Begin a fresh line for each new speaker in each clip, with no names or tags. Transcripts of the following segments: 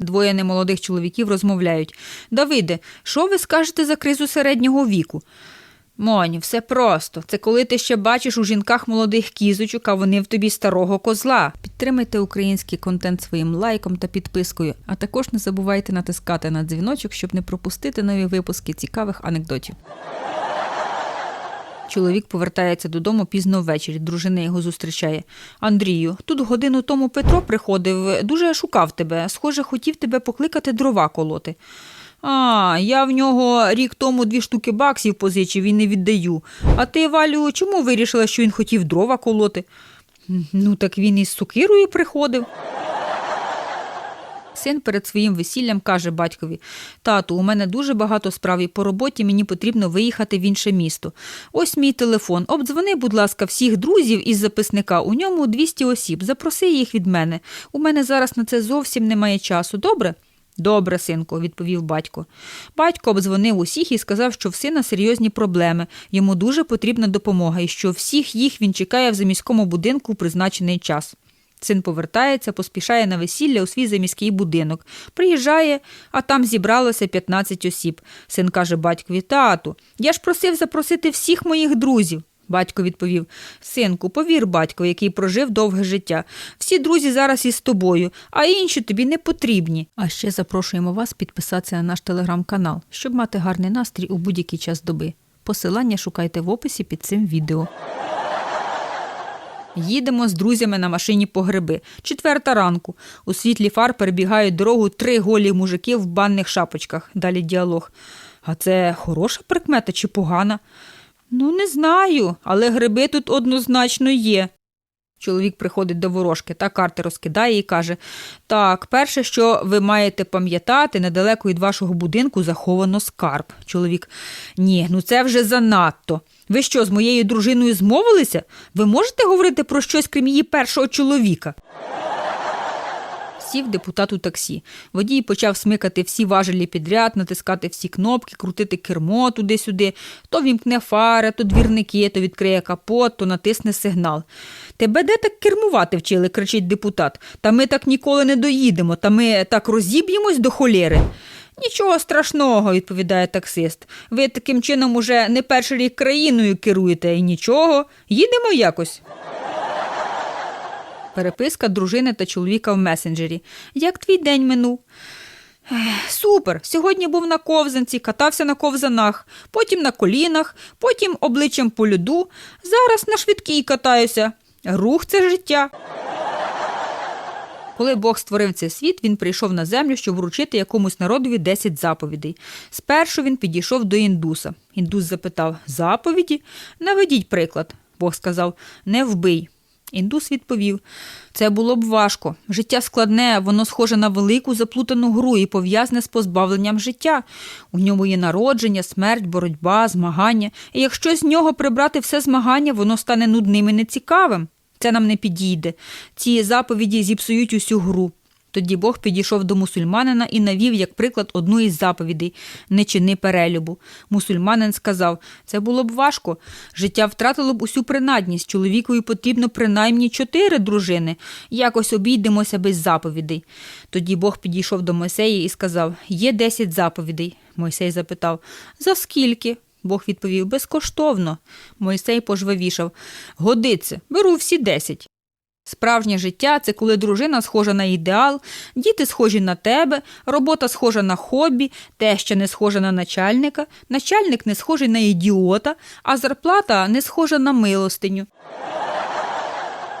Двоє немолодих чоловіків розмовляють. Давиде, що ви скажете за кризу середнього віку? Моню, все просто. Це коли ти ще бачиш у жінках молодих кізочок, а вони в тобі старого козла. Підтримайте український контент своїм лайком та підпискою, а також не забувайте натискати на дзвіночок, щоб не пропустити нові випуски цікавих анекдотів. Чоловік повертається додому пізно ввечері. Дружина його зустрічає. Андрію, тут годину тому Петро приходив, дуже шукав тебе. Схоже, хотів тебе покликати дрова колоти. А, я в нього рік тому дві штуки баксів позичив і не віддаю. А ти, Валю, чому вирішила, що він хотів дрова колоти? Ну, так він із сокирою приходив. Син перед своїм весіллям каже батькові: Тату, у мене дуже багато справ і по роботі мені потрібно виїхати в інше місто. Ось мій телефон. Обдзвони, будь ласка, всіх друзів із записника. У ньому 200 осіб. Запроси їх від мене. У мене зараз на це зовсім немає часу. Добре? Добре, синку, відповів батько. Батько обдзвонив усіх і сказав, що в сина серйозні проблеми. Йому дуже потрібна допомога і що всіх їх він чекає в заміському будинку у призначений час. Син повертається, поспішає на весілля у свій заміський будинок. Приїжджає, а там зібралося 15 осіб. Син каже батькові: Тату, я ж просив запросити всіх моїх друзів. Батько відповів: Синку, повір батько, який прожив довге життя. Всі друзі зараз із тобою, а інші тобі не потрібні. А ще запрошуємо вас підписатися на наш телеграм-канал, щоб мати гарний настрій у будь-який час доби. Посилання шукайте в описі під цим відео. Їдемо з друзями на машині по гриби. Четверта ранку. У світлі фар перебігають дорогу три голі мужики в банних шапочках. Далі діалог. А це хороша прикмета чи погана? Ну, не знаю, але гриби тут однозначно є. Чоловік приходить до ворожки та карти розкидає і каже: Так, перше, що ви маєте пам'ятати, недалеко від вашого будинку заховано скарб. Чоловік. Ні, ну це вже занадто. Ви що, з моєю дружиною змовилися? Ви можете говорити про щось, крім її першого чоловіка? Сів депутат у таксі. Водій почав смикати всі важелі підряд, натискати всі кнопки, крутити кермо туди-сюди. То вімкне фари, то двірники, то відкриє капот, то натисне сигнал. Тебе де так кермувати вчили, кричить депутат. Та ми так ніколи не доїдемо, та ми так розіб'ємось до холєри. Нічого страшного, відповідає таксист. Ви таким чином уже не перший рік країною керуєте і нічого. Їдемо якось. Переписка дружини та чоловіка в месенджері. Як твій день минув? Супер. Сьогодні був на ковзанці, катався на ковзанах, потім на колінах, потім обличчям по льоду. Зараз на швидкій катаюся. Рух це життя. Коли Бог створив цей світ, він прийшов на землю, щоб вручити якомусь народові 10 заповідей. Спершу він підійшов до індуса. Індус запитав: Заповіді? Наведіть приклад. Бог сказав: Не вбий. Індус відповів: Це було б важко. Життя складне, воно схоже на велику заплутану гру і пов'язане з позбавленням життя. У ньому є народження, смерть, боротьба, змагання. І якщо з нього прибрати все змагання, воно стане нудним і нецікавим. Це нам не підійде. Ці заповіді зіпсують усю гру. Тоді Бог підійшов до мусульманина і навів як приклад одну із заповідей не чини перелюбу. Мусульманин сказав: це було б важко. Життя втратило б усю принадність. Чоловікові потрібно принаймні чотири дружини. Якось обійдемося без заповідей. Тоді Бог підійшов до Мойсея і сказав: Є десять заповідей. Мойсей запитав: За скільки? Бог відповів безкоштовно. Мойсей пожвавішав. Годиться, беру всі десять. Справжнє життя це коли дружина схожа на ідеал, діти схожі на тебе, робота схожа на хобі, теща не схожа на начальника, начальник не схожий на ідіота, а зарплата не схожа на милостиню.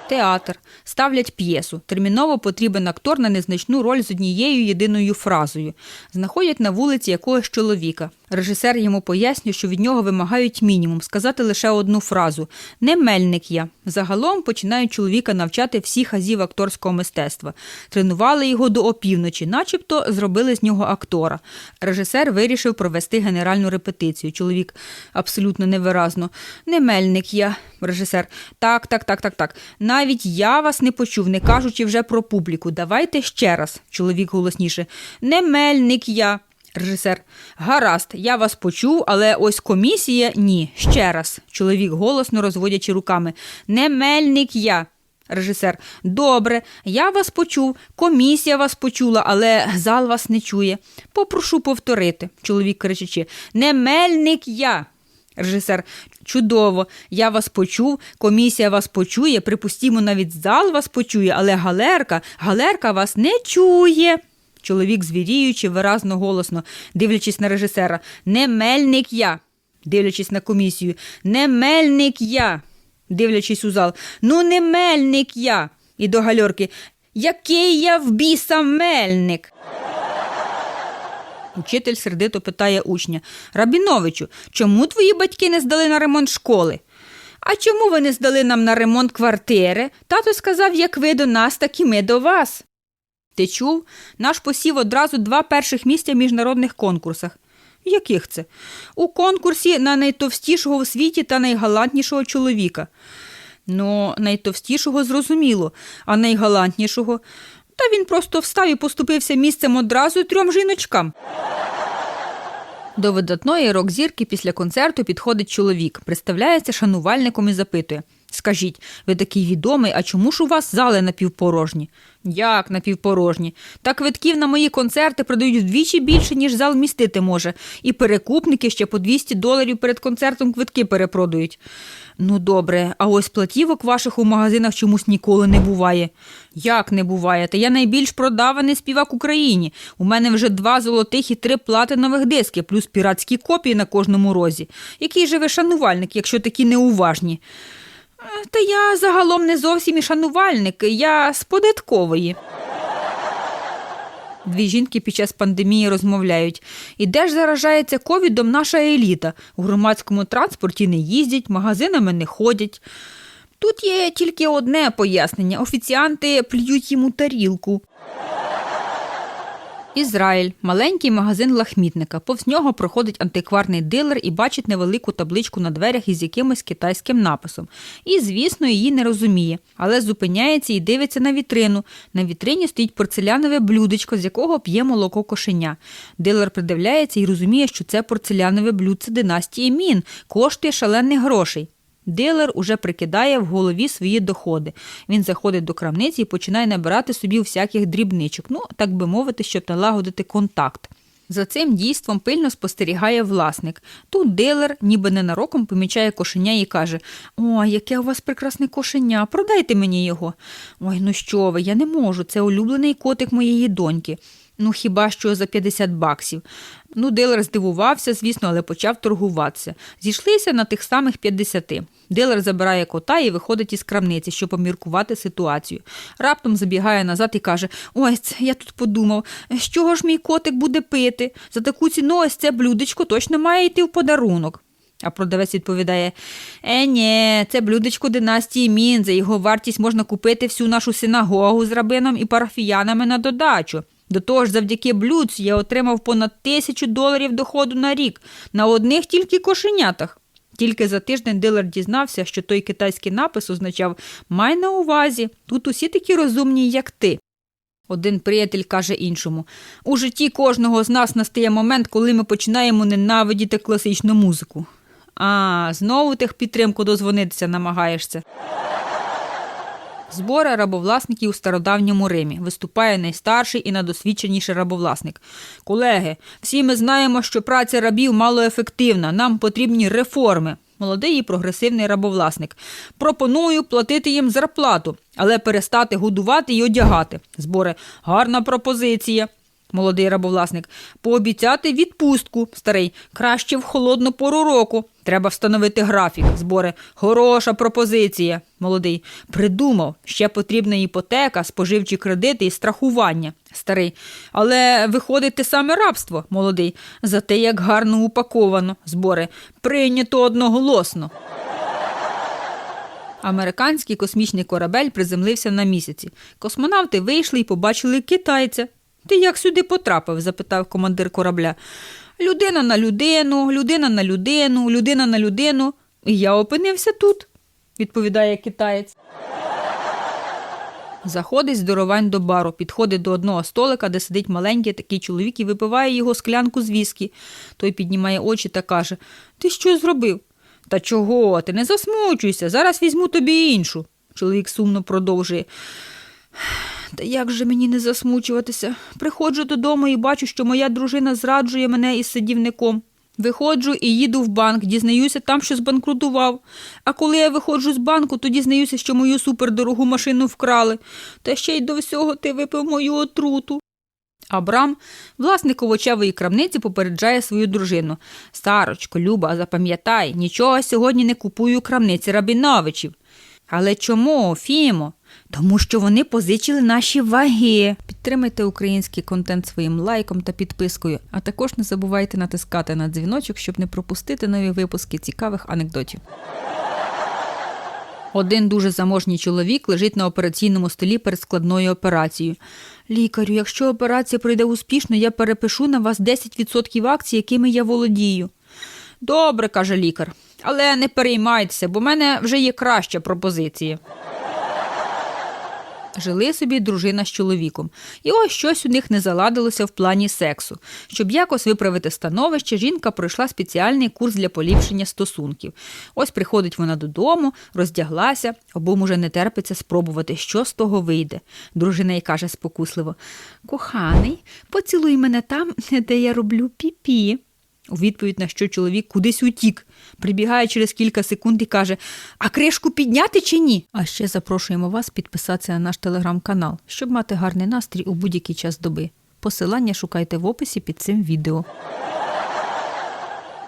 Театр. Ставлять п'єсу. Терміново потрібен актор на незначну роль з однією єдиною фразою. Знаходять на вулиці якогось чоловіка. Режисер йому пояснює, що від нього вимагають мінімум сказати лише одну фразу Не мельник я. Загалом починають чоловіка навчати всіх азів акторського мистецтва. Тренували його до опівночі, начебто зробили з нього актора. Режисер вирішив провести генеральну репетицію. Чоловік абсолютно невиразно. Не мельник я. Режисер. Так, так, так, так, так. Навіть я вас не почув, не кажучи вже про публіку. Давайте ще раз. Чоловік голосніше. Не мельник я. Режисер. Гаразд, я вас почув, але ось комісія ні. Ще раз. Чоловік голосно розводячи руками. Не мельник я. Режисер. Добре, я вас почув, комісія вас почула, але зал вас не чує. Попрошу повторити. Чоловік кричачи. Не мельник я. Режисер. Чудово, я вас почув, комісія вас почує, припустімо, навіть зал вас почує, але галерка, галерка вас не чує. Чоловік звіріючи, виразно голосно, дивлячись на режисера. Не мельник я. Дивлячись на комісію. Не мельник я. Дивлячись у зал. Ну, не мельник я. І до гальорки. Який я в біса мельник? Учитель сердито питає учня Рабіновичу, чому твої батьки не здали на ремонт школи? А чому ви не здали нам на ремонт квартири? Тато сказав, як ви до нас, так і ми до вас. Ти чув? Наш посів одразу два перших місця в міжнародних конкурсах. Яких це? У конкурсі на найтовстішого в світі та найгалантнішого чоловіка. Ну, найтовстішого зрозуміло, а найгалантнішого. Та він просто встав і поступився місцем одразу трьом жіночкам. До видатної рок-зірки після концерту підходить чоловік, представляється шанувальником і запитує. Скажіть, ви такий відомий, а чому ж у вас зали напівпорожні? Як напівпорожні? Та квитків на мої концерти продають вдвічі більше, ніж зал містити може, і перекупники ще по 200 доларів перед концертом квитки перепродають. Ну добре, а ось платівок ваших у магазинах чомусь ніколи не буває. Як не буває? Та я найбільш продаваний співак Україні. У мене вже два золотих і три платинових диски, плюс піратські копії на кожному розі. Який же ви шанувальник, якщо такі неуважні? Та я загалом не зовсім і шанувальник, я з податкової. Дві жінки під час пандемії розмовляють. І де ж заражається ковідом наша еліта? У громадському транспорті не їздять, магазинами не ходять. Тут є тільки одне пояснення: офіціанти плюють йому тарілку. Ізраїль маленький магазин лахмітника. Повз нього проходить антикварний дилер і бачить невелику табличку на дверях із якимось китайським написом. І, звісно, її не розуміє, але зупиняється і дивиться на вітрину. На вітрині стоїть порцелянове блюдечко, з якого п'є молоко кошеня. Дилер придивляється і розуміє, що це порцелянове блюдце династії Мін, коштує шалених грошей. Дилер уже прикидає в голові свої доходи. Він заходить до крамниці і починає набирати собі всяких дрібничок, ну так би мовити, щоб налагодити контакт. За цим дійством пильно спостерігає власник. Тут дилер, ніби ненароком, помічає кошеня і каже: Ой, яке у вас прекрасне кошеня, продайте мені його. Ой, ну що ви, я не можу, це улюблений котик моєї доньки. Ну, хіба що за 50 баксів. Ну, дилер здивувався, звісно, але почав торгуватися. Зійшлися на тих самих 50. Дилер забирає кота і виходить із крамниці, щоб поміркувати ситуацію. Раптом забігає назад і каже: Ось, це я тут подумав, з чого ж мій котик буде пити? За таку ціну ось це блюдечко точно має йти в подарунок. А продавець відповідає: Е, ні, це блюдечко династії Мін. За його вартість можна купити всю нашу синагогу з рабином і парафіянами на додачу. До того ж, завдяки блюдцю я отримав понад тисячу доларів доходу на рік на одних тільки кошенятах. Тільки за тиждень дилер дізнався, що той китайський напис означав Май на увазі, тут усі такі розумні, як ти. Один приятель каже іншому у житті кожного з нас настає момент, коли ми починаємо ненавидіти класичну музику. А, знову техпідтримку дозвонитися намагаєшся. Збори рабовласників у стародавньому Римі виступає найстарший і найдосвідченіший рабовласник. Колеги, всі ми знаємо, що праця рабів малоефективна. Нам потрібні реформи. Молодий і прогресивний рабовласник. Пропоную платити їм зарплату, але перестати годувати і одягати. Збори гарна пропозиція. Молодий рабовласник. Пообіцяти відпустку. Старий. Краще в холодну пору року. Треба встановити графік. Збори. Хороша пропозиція. Молодий. Придумав. Ще потрібна іпотека, споживчі кредити і страхування. Старий. Але виходить те саме рабство. Молодий. Зате як гарно упаковано. Збори. Прийнято одноголосно. Американський космічний корабель приземлився на місяці. Космонавти вийшли і побачили китайця. Ти як сюди потрапив? запитав командир корабля. Людина на людину, людина на людину, людина на людину. І я опинився тут, відповідає китаєць. Заходить здоровань до бару, підходить до одного столика, де сидить маленький такий чоловік і випиває його склянку з віскі. Той піднімає очі та каже: Ти що зробив? Та чого? Ти не засмучуйся, зараз візьму тобі іншу. Чоловік сумно продовжує. Та як же мені не засмучуватися? Приходжу додому і бачу, що моя дружина зраджує мене із садівником. Виходжу і їду в банк, дізнаюся там, що збанкрутував. А коли я виходжу з банку, то дізнаюся, що мою супердорогу машину вкрали. Та ще й до всього ти випив мою отруту. Абрам, власник овочевої крамниці, попереджає свою дружину. Старочко, Люба, запам'ятай, нічого сьогодні не купую крамниці Рабіновичів. Але чому, Фімо? Тому що вони позичили наші ваги. Підтримайте український контент своїм лайком та підпискою, а також не забувайте натискати на дзвіночок, щоб не пропустити нові випуски цікавих анекдотів. Один дуже заможній чоловік лежить на операційному столі перед складною операцією. Лікарю, якщо операція пройде успішно, я перепишу на вас 10% акцій, якими я володію. Добре, каже лікар, але не переймайтеся, бо в мене вже є краща пропозиція. Жили собі дружина з чоловіком, і ось щось у них не заладилося в плані сексу. Щоб якось виправити становище, жінка пройшла спеціальний курс для поліпшення стосунків. Ось приходить вона додому, роздяглася, обом уже не терпиться спробувати, що з того вийде. Дружина й каже спокусливо: Коханий, поцілуй мене там, де я роблю пі-пі. У відповідь на що чоловік кудись утік, прибігає через кілька секунд і каже: А кришку підняти чи ні? А ще запрошуємо вас підписатися на наш телеграм-канал, щоб мати гарний настрій у будь-який час доби. Посилання шукайте в описі під цим відео.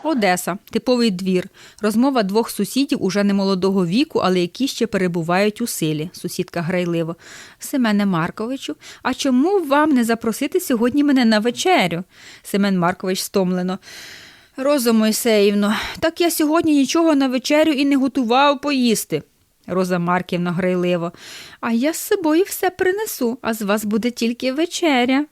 Одеса, типовий двір. Розмова двох сусідів уже немолодого віку, але які ще перебувають у силі. Сусідка грайливо. Семене Марковичу, а чому вам не запросити сьогодні мене на вечерю? Семен Маркович стомлено. Роза Мойсеївно, так я сьогодні нічого на вечерю і не готував поїсти. Роза Марківна грайливо. А я з собою все принесу, а з вас буде тільки вечеря.